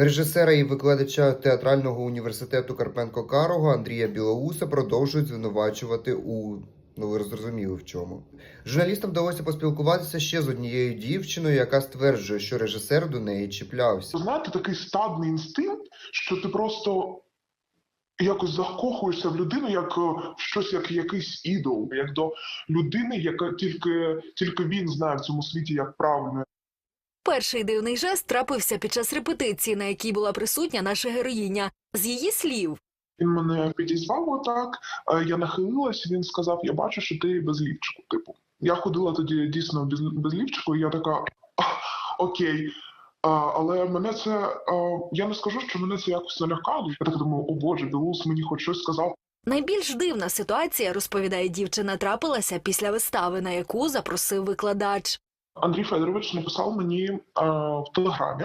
Режисера і викладача театрального університету Карпенко Карого Андрія Білоуса продовжують звинувачувати у ну ви зрозуміли в чому. Журналістам вдалося поспілкуватися ще з однією дівчиною, яка стверджує, що режисер до неї чіплявся. Знаєте, такий стадний інстинкт, що ти просто якось закохуєшся в людину як е, в щось, як якийсь ідол, як до людини, яка тільки, тільки він знає в цьому світі, як правильно. Перший дивний жест трапився під час репетиції, на якій була присутня наша героїня. З її слів, Він мене підізвав отак, е, я нахилилась, він сказав: Я бачу, що ти без лівчику. Типу, я ходила тоді дійсно без, без лівчику, і я така окей. А, але мене це а, я не скажу, що мене це якось налякало. Я так думаю, о Боже, Білус мені хоч щось сказав. найбільш дивна ситуація, розповідає дівчина, трапилася після вистави, на яку запросив викладач. Андрій Федорович написав мені е, в телеграмі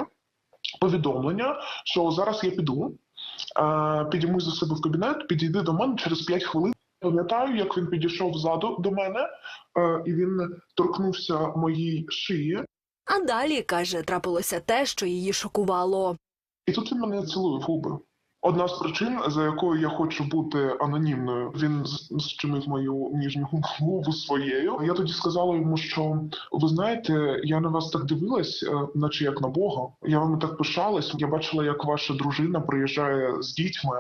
повідомлення, що зараз я піду, е, підіймусь за себе в кабінет, підійди до мене через 5 хвилин. Пам'ятаю, як він підійшов ззаду до мене, е, і він торкнувся моїй шиї, А далі каже, трапилося те, що її шокувало. і тут він мене цілує в губи. Одна з причин, за якою я хочу бути анонімною, він зчинив мою ніжню губу своєю. Я тоді сказала йому, що ви знаєте, я на вас так дивилась, е, наче як на Бога. Я вами так пишалась. Я бачила, як ваша дружина приїжджає з дітьми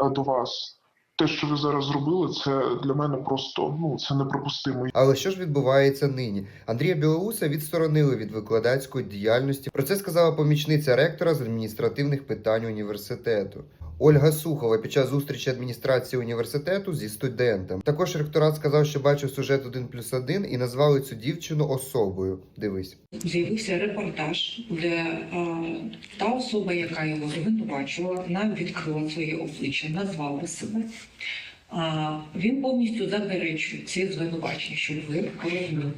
е, до вас. Те, що ви зараз зробили, це для мене просто ну це неприпустимо. Але що ж відбувається нині? Андрія Білоуса відсторонили від викладацької діяльності. Про це сказала помічниця ректора з адміністративних питань університету. Ольга Сухова під час зустрічі адміністрації університету зі студентом. Також ректорат сказав, що бачив сюжет 1 плюс 1 і назвали цю дівчину особою. Дивись. з'явився репортаж, де е, та особа, яка його звинувачувала, нам відкрила своє обличчя, назвала себе. А він повністю заперечує ці звинувачення, щоб ви розуміли.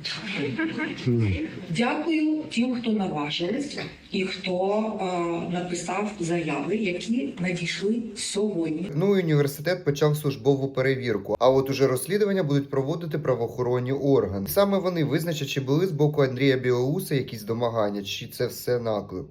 Дякую тим, хто наважились і хто е, написав заяви, які надійшли сьогодні. Ну і університет почав службову перевірку. А от уже розслідування будуть проводити правоохоронні органи. Саме вони визначать, чи були з боку Андрія Білоуса якісь домагання, чи це все наклеп.